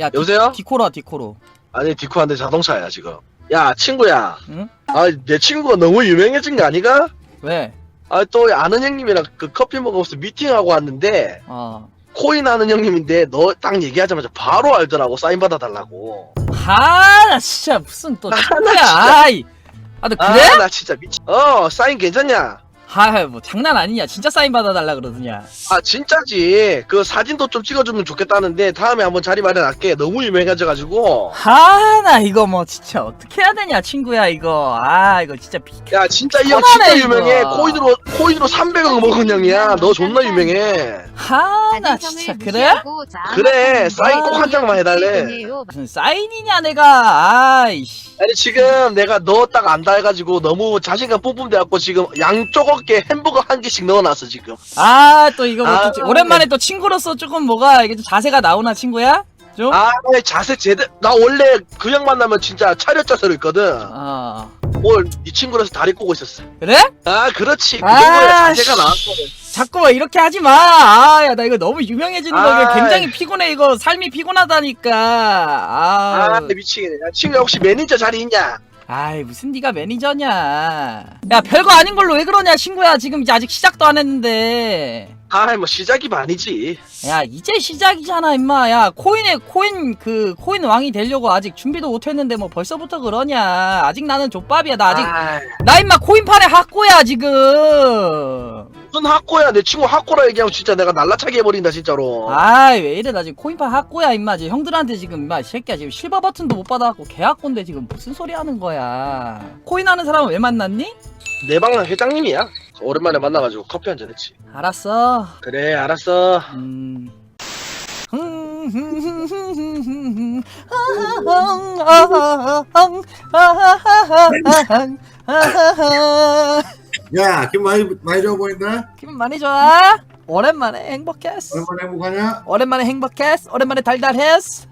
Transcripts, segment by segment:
야, 디, 여보세요? 디코라, 디코로. 아니 디코한테 자동차야 지금. 야 친구야. 응? 아 내 친구가 너무 유명해진 거 아니가? 왜? 아 또 아는 형님이랑 그 커피 먹으면서 미팅하고 왔는데 어. 코인 아는 형님인데 너 딱 얘기하자마자 바로 알더라고 사인 받아달라고. 하, 나 진짜 무슨 또 아, 나 친구야. 진짜. 아이. 아, 너 그래? 아나 진짜 미치. 어 사인 괜찮냐? 아, 뭐 장난 아니냐. 진짜 사인 받아달라 그러더냐. 아 진짜지. 그 사진도 좀 찍어주면 좋겠다는데 다음에 한번 자리 마련할게. 너무 유명해져가지고. 하, 나 이거 뭐 진짜 어떻게 해야 되냐, 친구야, 이거. 아, 이거 진짜 비... 야 진짜 이형 편하네, 진짜 이거. 유명해. 코인으로 코인으로 300억 먹은 형이야. 너 존나 유명해. 하, 나 진짜 그래? 그래 사인 꼭 한 장만 해달래. 무슨 사인이냐, 내가. 아이씨. 아니 지금 내가 너 딱 안다 해가지고 너무 자신감 뿜뿜 돼갖고 지금 양쪽 어깨 햄버거 한 개씩 넣어놨어 지금. 아, 또 이거 뭐 아, 또 오랜만에 또 친구로서 조금 뭐가 이게 좀 자세가 나오나, 친구야? 좀? 아 자세 제대. 나 원래 그형 만나면 진짜 차렷 자세로 있거든. 어. 오늘 네 친구라서 다리 꼬고 있었어. 그래? 아 그렇지. 그 아, 정도야 자세가 씨. 나왔거든. 자꾸 막 이렇게 하지 마. 아, 야, 나 이거 너무 유명해지는 거 이거 아이. 굉장히 피곤해. 이거 삶이 피곤하다니까. 아 아, 미치겠네. 야, 친구야 혹시 매니저 자리 있냐? 아이 무슨 네가 매니저냐. 야, 별거 아닌 걸로 왜 그러냐, 친구야. 지금 이제 아직 시작도 안 했는데. 아뭐 시작이 반이지. 야, 이제 시작이잖아, 임마. 야, 코인에 코인 그 코인 왕이 되려고 아직 준비도 못 했는데 뭐 벌써부터 그러냐. 아직 나는 족밥이야. 나 아직 아이, 나 임마 코인판에 학고야, 지금. 무슨 학고야 내 친구 학고라 얘기하면 진짜 내가 날라차게 해버린다 진짜로. 아이 왜 이래 나 지금 코인판 학고야 임마 지금 형들한테 지금 임마 이 새끼야 지금 실버 버튼도 못 받아갖고 개학고인데 지금 무슨 소리 하는 거야 코인 하는 사람은 왜 만났니? 내 방랑 회장님이야. 오랜만에 만나가지고 커피 한잔 했지. 알았어 그래 알았어. 음 야, 기분 많이 많이 좋아 보인다. 기분 많이 좋아? 오랜만에 행복했어 얼마나 행복하냐? 오랜만에 행복했어 오랜만에 달달했어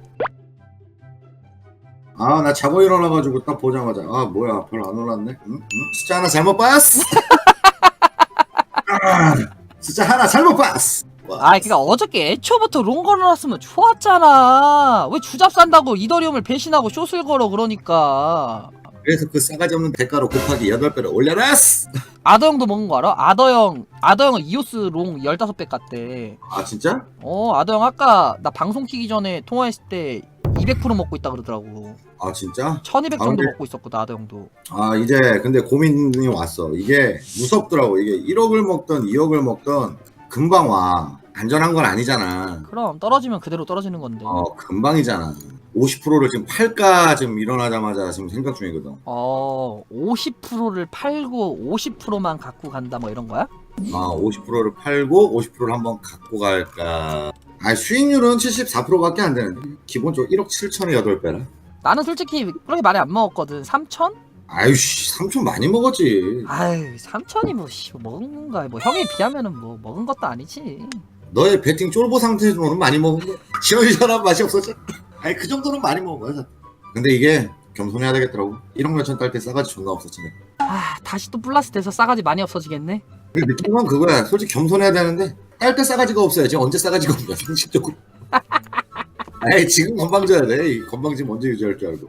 아, 나 자고 일어나가지고 딱 보자마자 아 뭐야, 별로 안 올랐네. 응? 응? 숫자 하나 잘못 봤어. 아, 숫자 하나 잘못 봤어. 와, 아이 그니까 어저께 애초부터 롱 걸어놨으면 좋았잖아 왜 주잡 산다고 이더리움을 배신하고 숏을 걸어 그러니까 그래서 그 싸가지 없는 대가로 곱하기 8배를 올려놨어. 아더 형도 먹은 거 알아? 아더 형, 아더 형은 이오스 롱 15배 깠대. 아 진짜? 어, 아더 형 아까 나 방송 키기 전에 통화했을 때 200% 먹고 있다 그러더라고. 아 진짜? 1200 아, 정도 근데- 먹고 있었거든, 아더 형도. 아 이제 근데 고민이 왔어. 이게 무섭더라고. 이게 1억을 먹던 2억을 먹던 금방 와. 안전한 건 아니잖아. 그럼 떨어지면 그대로 떨어지는 건데. 어, 어 금방이잖아. 50%를 지금 팔까 지금 일어나자마자 지금 생각 중이거든. 50%를 어, 팔고 50%만 갖고 간다 뭐 이런 거야? 아 50%를 팔고 50%를 한번 갖고 갈까. 아 수익률은 74%밖에 안 되는데 기본적으로 1억 7천에 8배라. 나는 솔직히 그렇게 많이 안 먹었거든. 3천? 아유씨 3천 많이 먹었지. 아유, 3천이 뭐, 씨, 먹은 거야. 뭐, 형에 비하면은 뭐, 먹은 것도 아니지. 너의 배팅 쫄보 상태로는 많이 먹은 거. 시원시원한 맛이 없었지. 아 니 그 정도는 많이 먹은 거야. 근데 이게 겸손해야 되겠더라고. 1억 몇천 딸 때 싸가지 존나 없었지. 내가. 아, 다시 또 플러스 돼서 싸가지 많이 없어지겠네? 근데 느낀 건 그거야. 솔직히 겸손해야 되는데 딸 때 싸가지가 없어야지. 언제 싸가지가 없냐 상식적으로. 아이 지금 건방져야 돼. 이 건방지 먼저 유지할 줄 알고.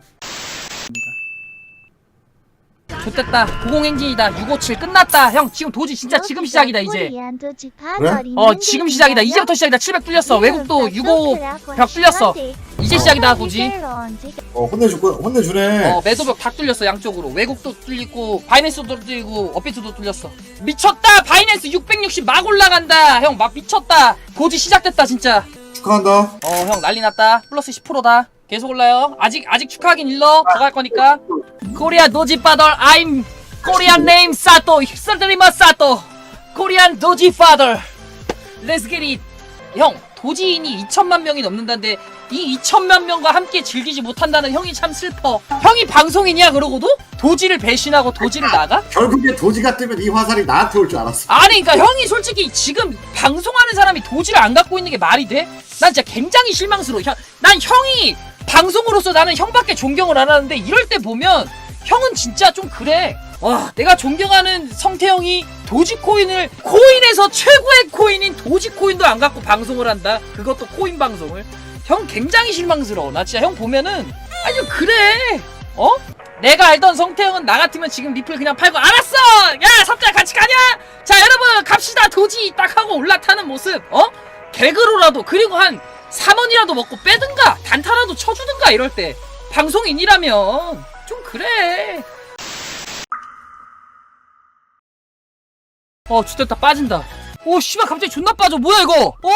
좋됐다. 90 엔진이다. 657 끝났다. 형, 지금 도지 진짜 지금 시작이다, 이제. 어, 지금 시작이다. 이제부터 시작이다. 700 뚫렸어. 외국도 65벽 뚫렸어. 이제 시작이다, 도지. 어 혼내줄 거 혼내주네. 어, 매도벽 다 뚫렸어, 양쪽으로. 외국도 뚫리고, 바이낸스도 뚫리고, 업비트도 뚫렸어. 미쳤다! 바이낸스 660 막 올라간다! 형, 막 미쳤다! 도지 시작됐다, 진짜. 축하한다. 어, 형, 난리 났다. 플러스 10%다. 계속 올라요. 아직, 아직 축하하긴 일러. 더 갈 거니까. 코리아 도지 파더, I'm 코리안 네임 사토, 스트리머 사토. 코리안 도지 파더. Let's get it. 형, 도지인이 2천만 명이 넘는다는데 이 2천만 명과 함께 즐기지 못한다는 형이 참 슬퍼. 형이 방송인이야 그러고도 도지를 배신하고 도지를 나가? 결국에 도지가 뜨면 이 화살이 나한테 올 줄 알았어. 아니 그러니까 형이 솔직히 지금 방송하는 사람이 도지를 안 갖고 있는 게 말이 돼? 난 진짜 굉장히 실망스러워. 형, 난 형이 방송으로서 나는 형밖에 존경을 안 하는데 이럴 때 보면 형은 진짜 좀 그래. 와, 내가 존경하는 성태형이 도지코인을 코인에서 최고의 코인인 도지코인도 안 갖고 방송을 한다. 그것도 코인 방송을. 형 굉장히 실망스러워. 나 진짜 형 보면은 아니 그래. 어? 내가 알던 성태형은 나 같으면 지금 리플 그냥 팔고 알았어. 야 삽자 같이 가냐? 자 여러분 갑시다 도지 딱 하고 올라타는 모습. 어? 개그로라도 그리고 한 3원이라도 먹고 빼든가 단타라도 쳐주든가 이럴 때 방송인이라면 좀 그래. 어 죽됐다 빠진다. 오 씨발 갑자기 존나 빠져 뭐야 이거? 오!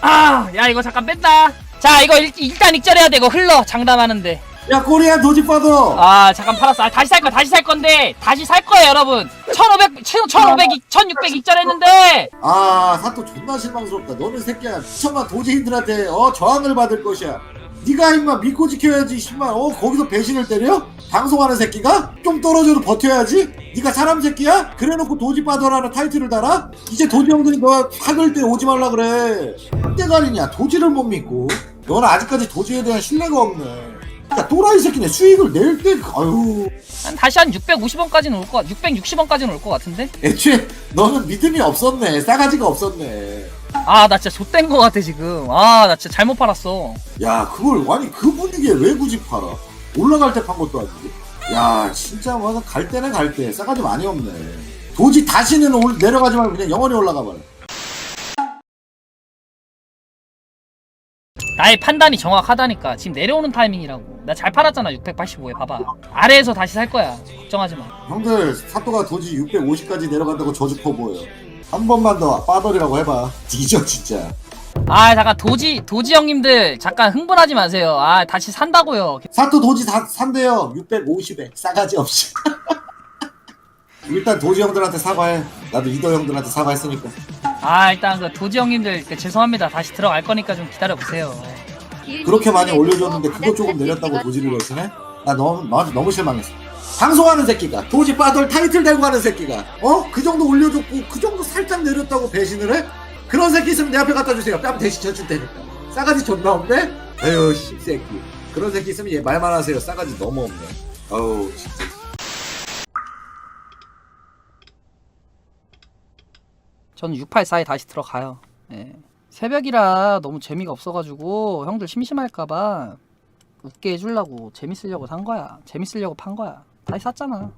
아, 야 이거 잠깐 뺀다. 자 이거 일, 일단 익절해야 돼. 이거 흘러 장담하는데. 야 코리안 도지파더 아 잠깐 팔았어. 아, 다시 살 거야. 다시 살 건데 다시 살 거예요 여러분. 1500, 1500, 1600 익절했는데 아 사또 존나 실망스럽다 너는 새끼야 미천만 도지인들한테 어 저항을 받을 것이야 네가 임마 믿고 지켜야지 씨발 어 거기서 배신을 때려? 방송하는 새끼가? 좀 떨어져도 버텨야지? 네가 사람 새끼야? 그래놓고 도지파더라는 타이틀을 달아? 이제 도지 형들이 너 학을 때 오지 말라 그래 때가리냐 도지를 못 믿고 너는 아직까지 도지에 대한 신뢰가 없네 야 또라이 새끼네. 수익을 낼 때 아유. 한 다시 한 650원까지는 올 거, 660원까지는 올 것 같은데. 애초에 너는 믿음이 없었네. 싸가지가 없었네. 아 나 진짜 좆된 거 같아 지금. 아 나 진짜 잘못 팔았어. 야 그걸 아니 그 분위기에 왜 굳이 팔아? 올라갈 때 판 것도 아니고. 야 진짜 뭐 갈 때는 갈 때. 싸가지 많이 없네. 도지 다시는 올, 내려가지 말고 그냥 영원히 올라가 봐라 나의 판단이 정확하다니까. 지금 내려오는 타이밍이라고. 나 잘 팔았잖아 685에 봐봐. 아래에서 다시 살 거야. 걱정하지 마. 형들 사또가 도지 650까지 내려간다고 저주 퍼보여 한 번만 더 빠버리라고 해봐 뒤져 진짜 아 잠깐 도지 도지 형님들 잠깐 흥분하지 마세요. 아 다시 산다고요. 사또 도지 다 산대요 650에 싸가지 없이 일단 도지 형들한테 사과해 나도 이도 형들한테 사과했으니까 아 일단 그 도지 형님들 그 죄송합니다. 다시 들어갈 거니까 좀 기다려 보세요. 그렇게 많이 올려줬는데 그거 조금 내렸다고 도지를 걸치네? 나 너무 너한테 너무 실망했어. 방송하는 새끼가 도지 빠돌 타이틀 달고 하는 새끼가 어? 그 정도 올려줬고 그 정도 살짝 내렸다고 배신을 해? 그런 새끼 있으면 내 앞에 갖다 주세요. 뺨 대신 쳐줄 테니까. 싸가지 존나 없네? 에휴 씹새끼. 그런 새끼 있으면 얘 말만 하세요. 싸가지 너무 없네. 어우 진짜. 저는 684에 다시 들어가요. 예. 새벽이라 너무 재미가 없어가지고 형들 심심할까봐 웃게 해주려고 재밌으려고 산 거야. 재밌으려고 판 거야. 다시 샀잖아.